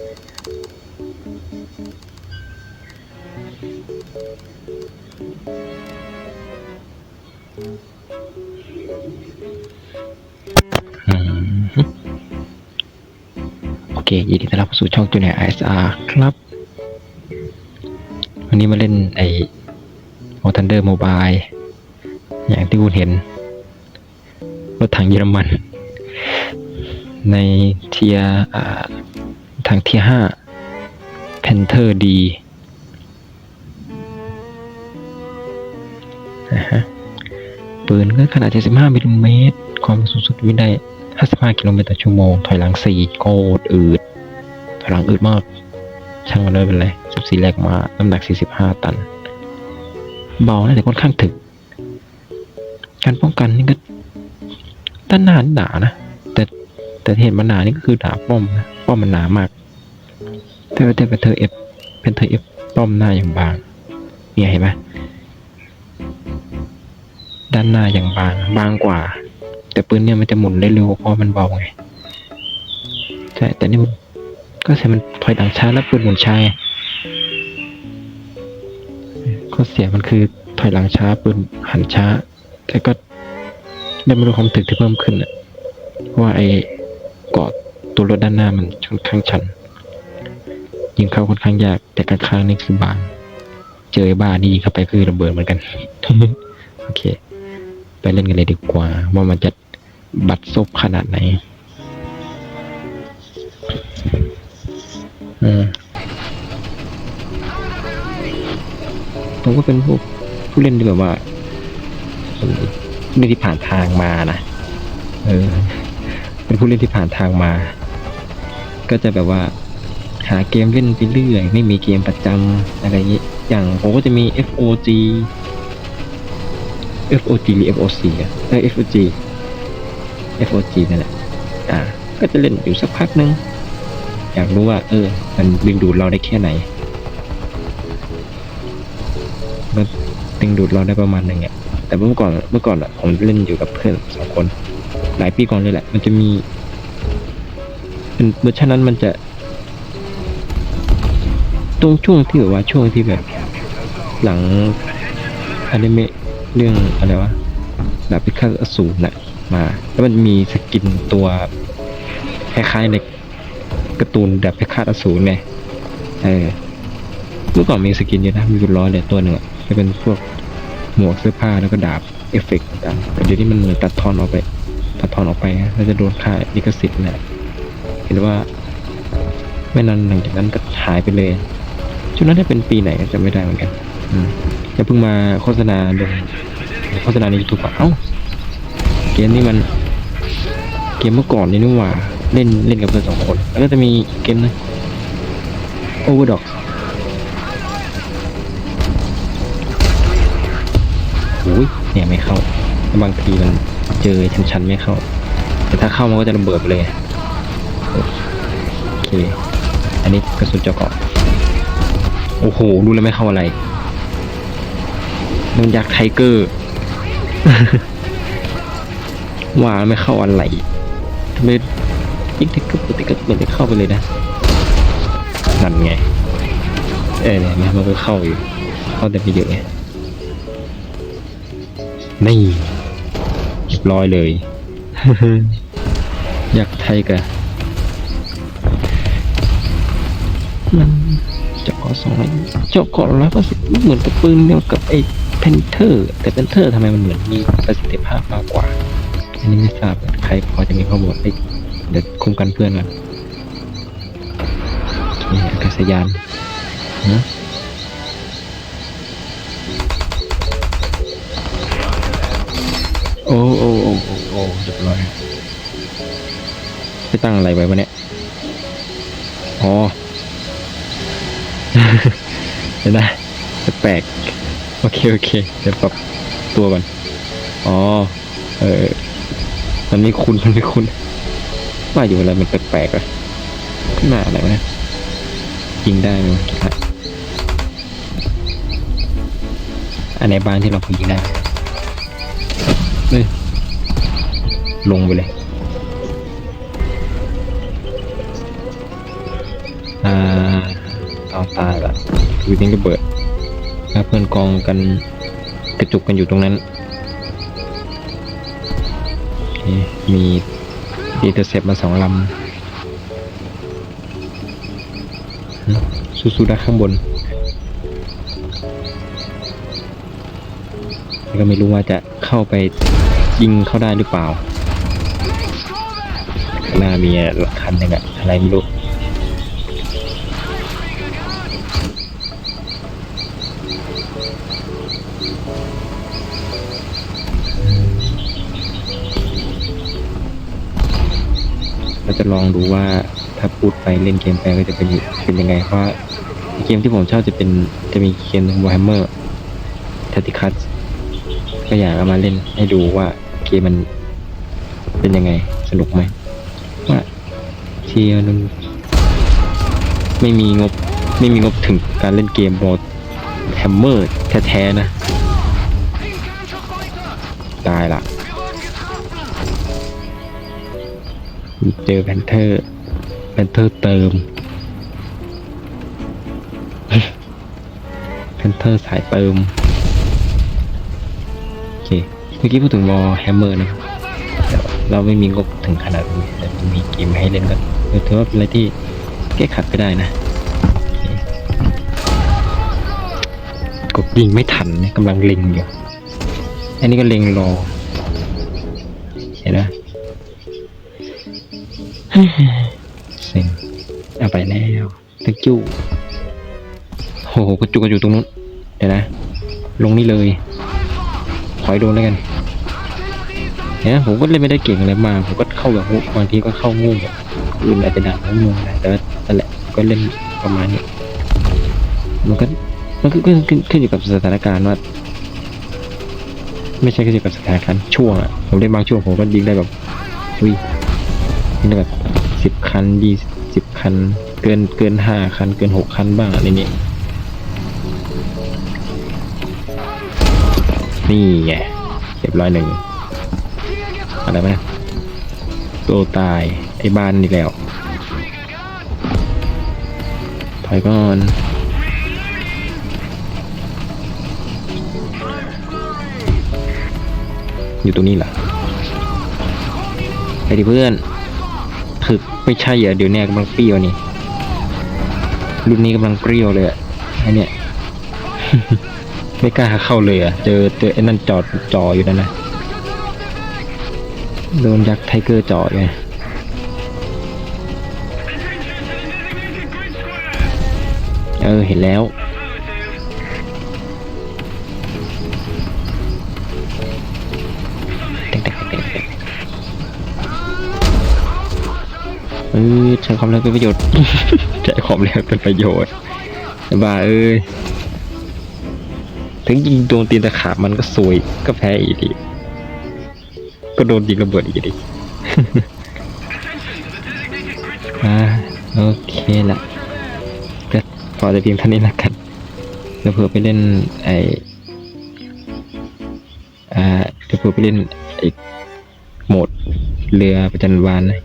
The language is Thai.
โอเค ยินดีต้อนรับสู่ช่องจูเนียร์ไอซ์อาร์ครับ วันนี้มาเล่นไอโมทันเดอร์โมบายอย่างที่คุณเห็น รถถังเยอรมัน ในเทียร์ ทางทียห้าเพนเทอร์ดีนะฮะปืนก็ขนาด 75มิลลิเมตร ความสูงสุดวิ่งได้ 55 กิโลเมตรต่อชั่วโมง ถอยหลัง 4 โคตรอืด ถอยหลังอืดมาก ช่างมันเลยเป็นไร14แรกมา น้ำหนัก 45 ตัน เบาแต่ค่อนข้างถึก การป้องกันนี่ก็ด้านหน้านหนานะ แต่แต่เห็นมันหนานี่ก็คือหนาป้อมนะ ป้อมมันหนามาก แต่ว่าแต่เป็นเธอเอฟเป็นเธอเอฟป้อมหน้าอย่างบางเนี่ยเห็นไหมด้านหน้าอย่างบางบางกว่า แต่ปืนเนี่ยมันจะหมุนได้เร็วเพราะมันเบาไงใช่แต่นี่มันก็ใช่มันถอยหลังช้าแล้วปืนหมุนช้าไงข้อเสียมันคือถอยหลังช้าปืนหันช้า แต่ก็ได้ไมาดูความถึกที่เพิ่มขึ้นอะเพราะว่าไอ้เกาะตัวรถด้านหน้ามันค่อนข้างชัน ยิงเข้าค่อนข้างยาก แต่ข้างๆนี่คือบาง เจอบ้านี่ยิงเข้าไปคือระเบิดเหมือนกัน โอเค ไปเล่นกันเลยดีกว่า ว่ามันจะบัดซบขนาดไหนอืมผมก็เป็นพวกผู้เล่นที่แบบว่าผู้เล่นที่ผ่านทางมานะ เออ เป็นผู้เล่นที่ผ่านทางมา ก็จะแบบว่า หาเกมเล่นไปเรื่อยไม่มีเกมประจำอะไรอย่างี้อย่างผมก็จะมี FOG FOG หรือ FOC อะเออ FOG FOG นั่นแหละอ่า ก็จะเล่นอยู่สักพักนึง อยากรู้ว่า เออ มันดึงดูดเราได้แค่ไหน มันดึงดูดเราได้ประมาณหนึ่งอะแต่เมื่อก่อนเมื่อก่อนอะผมเล่นอยู่กับเพื่อนสองคน หลายปีก่อนเลยแหละ มันจะมีเป็นเวอร์ชันนั้นมันจะ ตรงช่วงที่แบบว่าช่วงที่แบบ หลังอนิเมะเรื่องอะไรวะดาบพิฆาตอสูรน่ะมา แล้วมันมีสกินตัวคล้ายๆในการ์ตูนดาบพิฆาตอสูรไงเออเมื่อก่อนมีสกินเยอะนะมีเป็นร้อยเลยตัวหนึ่งอะจะเป็นพวกหมวกเสื้อผ้าแล้วก็ดาบเอฟเฟกต์ต่างแต่เดี๋ยวนี้มันเหมือนตัดทอนออกไป ตัดทอนออกไปแล้วจะโดนค่าลิขสิทธิ์แหละเห็นว่า ไม่นานหลังจากนั้นก็หายไปเลย ช่วงนั้นได้เป็นปีไหนก็จำไม่ได้เหมือนกันจะเพิ่งมาโฆษณาลงโฆษณาในยูทูบอะเอ้าเกมนี้มันเกมเมื่อก่อนนี่นี่หว่าเล่นเล่นกับเพื่อนสองคน แล้วก็จะมีเกมนึง Overdog โอ้ยเนี่ยไม่เข้า บางทีมันเจอชันๆไม่เข้า แต่ถ้าเข้ามันก็จะระเบิดไปเลย โอเค อันนี้กระสุนเจาะเกาะ โอ้โหดูแล้วไม่เข้าอะไรมันยักษ์ไทเกอร์ว่าแล้วไม่เข้าอะไรทำไมยิงไทเกอร์ปกติก็เหมือนไม่เข้าไปเลยนะนั่นไง เออเนี่ยมันก็เข้าอยู่ เข้าแต่ไม่เยอะไงนี่เรียบร้อยเลยยักษ์ไทเกอร์มัน สองร้อยเจาะเกาะร้อยเปอร์เซ็นต์เหมือนกับปืนเดียวกับไอ้เพนเทอร์ แต่เพนเทอร์ทำไมมันเหมือนมีประสิทธิภาพมากกว่า อันนี้ไม่ทราบใครพอจะมีข้อมูลเอ้เดี๋ยวคุมกันเพื่อนกันนี่อากาศยานนะโอ้โอ้โอ้โอ้โอ้เรียบร้อยไปตั้งอะไรไว้วะเนี่ยอ๋อ เดี๋ยวนะแปลกโอเคโอเคเดี๋ยวปรับตัวก่อนอ๋อเออมันไม่คุ้นมันไม่คุ้นว่าอยู่อะไรมันแปลกๆอะขึ้นมาอะไรวะเนี่ยยิงได้ไหมอันไหนบ้างที่เราพอยิงได้เฮ้ยลงไปเลยเอาตายละอ ยู่ทิ้งระเบิดแล้วเพื่อนกองกันกระจุกกันอยู่ตรงนั้น มีดีเตอร์เซปมาสองลำสู้ๆได้ข้างบนแต่ก็ไม่รู้ว่าจะเข้าไปยิงเข้าได้หรือเปล่า หน้ามีหลักคันหนึ่งอะอะไรไม่รู้ จะลองดูว่าถ้าพูดไปเล่นเกมไปก็จะเป็นเป็นยังไงเพราะเกมที่ผมชอบจะเป็นจะมีเกมหนึ่ง Warhammer t a c t i c u s ก็อยากเอามาเล่นให้ดูว่าเกมมันเป็นยังไงสนุกไหมว่าเชียร์นึงไม่มีงบไม่มีงบถึงการเล่นเกมโหมดแฮมเมอร์แท้ๆนะ ตายละ เจอแพนเทอร์แพนเทอร์เติมแพนเทอร์สายเติม โอเค เมื่อกี้พูดถึงวอแฮมเมอร์นะครับเราไม่มีงบถึงขนาดนี้แต่มีเกมให้เล่นก็ถือว่าเป็นอะไรที่แก้ขัดก็ได้นะกดยิงไม่ทันนี่ยกำลังเล็งอยู่ อันนี้ก็เล็งรอ เซ็งเอาไปแล้วตั้งจู้โหกระจุกกระจุกตรงนู้น เดี๋ยวนะ ลงนี่เลย ถอยโดนแล้วกันเนี่ยผมก็เล่นไม่ได้เก่งอะไรมาก ผมก็เข้าแบบบางทีก็เข้างูแบบอื่นอาจจะด่าผมงูนะแต่ว่านั่นแหละก็เล่นประมาณนี้มันก็มันก็ขึ้นขึ้นขึ้นอยู่กับสถานการณ์ว่า ไม่ใช่ขึ้นอยู่กับสถานการณ์ช่วงอะผมเล่นบางช่วงผมก็ยิงได้แบบอุ้ย ยิงได้แบบสิบคันยี่สิบคัน เกินเกินห้าคัน เกินหกคันบ้างอะไรนี้นี่ไงเรียบร้อยหนึ่งอะไรไหมตัวตายไอ้บ้านนี่แล้วถอยก่อนอยู่ตรงนี้เหรอไปดิเพื่อน ไม่ใช่เหรอเดี๋ยวเนี้กำลังเปรี้ยวนี่รุ่นนี้กำลังเปรี้ยวเลยอะไอเนี่ย ไม่กล้าเข้าเลยอะเจอเจอไอ้นั่นจอดจออยู่นั่นนะโดนยักษ์ไทเกอร์จ่ออยู่ไงเออเห็นแล้ว ใช้ความเร็วเป็นประโยชน์ ใช้ความเร็วเป็นประโยชน์บ้าเอ้ย ถึงยิงโดนตีนตะขาบมันก็สวยก็แพ้อีกทีก็โดนยิงระเบิดอีกทีอ่าโอเคละก็พอจะเพียงเท่านี้ละกันเดี๋ยวเผื่อไปเล่นไออ่าเดี๋ยวเผื่อไปเล่นไอโหมดเรือประจันวานนะ